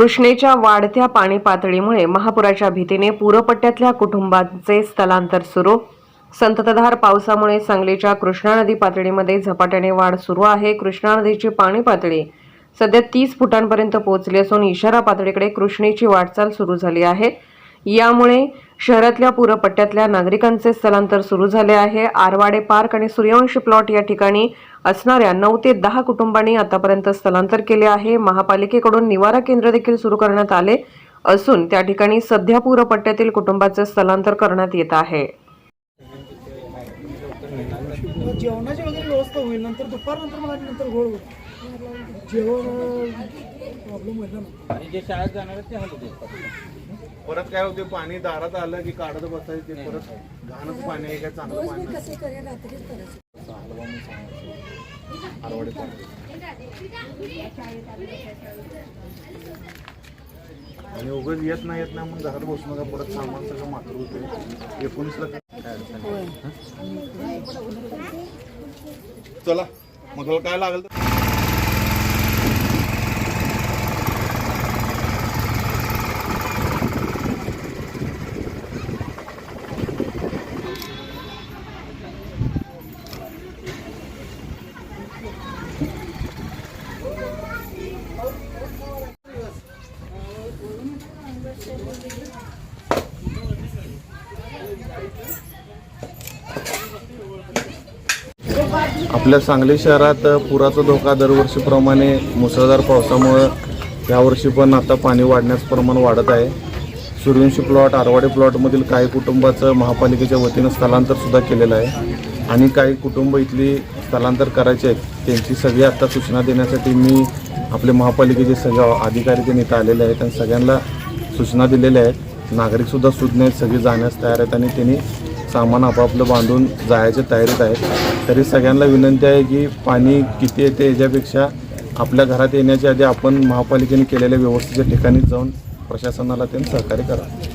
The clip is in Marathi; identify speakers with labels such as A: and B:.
A: कृष्णेच्या वाढत्या पाणी पातळीमुळे महापुराच्या भीतीने पूरपट्ट्यातल्या कुटुंबांचे स्थलांतर सुरू. संततधार पावसामुळे सांगलीच्या कृष्णा नदी पातळीमध्ये झपाट्याने वाढ सुरू आहे. कृष्णा नदीची पाणी पातळी सध्या तीस फुटांपर्यंत पोहोचली असून इशारा पातळीकडे कृष्णेची वाटचाल सुरू झाली आहे. यामुळे शहरातल्या पूरपट्ट्यातल्या नागरिकांचे स्थलांतर सुरू झाले आहे. आरवाडे पार्क आणि सूर्यवंशी प्लॉट या ठिकाणी असणाऱ्या नऊ ते दहा कुटुंबांनी आतापर्यंत स्थलांतर केले आहे. महापालिकेकडून निवारा केंद्र देखील सुरू करण्यात आले असून त्या ठिकाणी सध्या पूरपट्ट्यातील कुटुंबाचे स्थलांतर करण्यात येत आहे.
B: जेवणाची वगैरे व्यवस्था होईल. नंतर दुपारनंतर मला नंतर घोळ होईल. जेवण
C: आणि जे शाळेत जाणार आहेत ते हलवते
D: परत काय होते पाणी दारात आलं की काढत बसायचं ते परत घाणच पाणी आहे काय चांगलं पाणी. आणि उगाच येत नाही येत नाही म्हणून घरात बसू नका परत सामान सगळं मात्र होते. एकोणीसला काय अडचण. चला मग काय लागेल आपल्या सांगली शहरात पुराचा धोका दरवर्षीप्रमाणे मुसळधार पावसामुळं यावर्षी पण आता पाणी वाढण्याचं प्रमाण वाढत आहे. सूर्यवंशी प्लॉट आरवाडे प्लॉटमधील काही कुटुंबाचं महापालिकेच्या वतीनं स्थलांतरसुद्धा केलेलं आहे. आणि काही कुटुंब इथली स्थलांतर करायचे आहेत त्यांची सगळी आत्ता सूचना देण्यासाठी मी आपले महापालिकेचे सगळे अधिकारी ते नेता आलेले आहेत आणि सगळ्यांना सूचना दिलेल्या आहेत. नागरिकसुद्धा सुज्ञ आहेत सगळे जाण्यास तयार आहेत आणि त्यांनी सामान आपापलं बांधून जायच्या तयारीत आहेत. तरी सगळ्यांना विनंती आहे की पाणी किती येते याच्यापेक्षा आपल्या घरात येण्याच्या आधी आपण महापालिकेने केलेल्या व्यवस्थेच्या ठिकाणी जाऊन प्रशासनाला त्यांनी सहकार्य करा.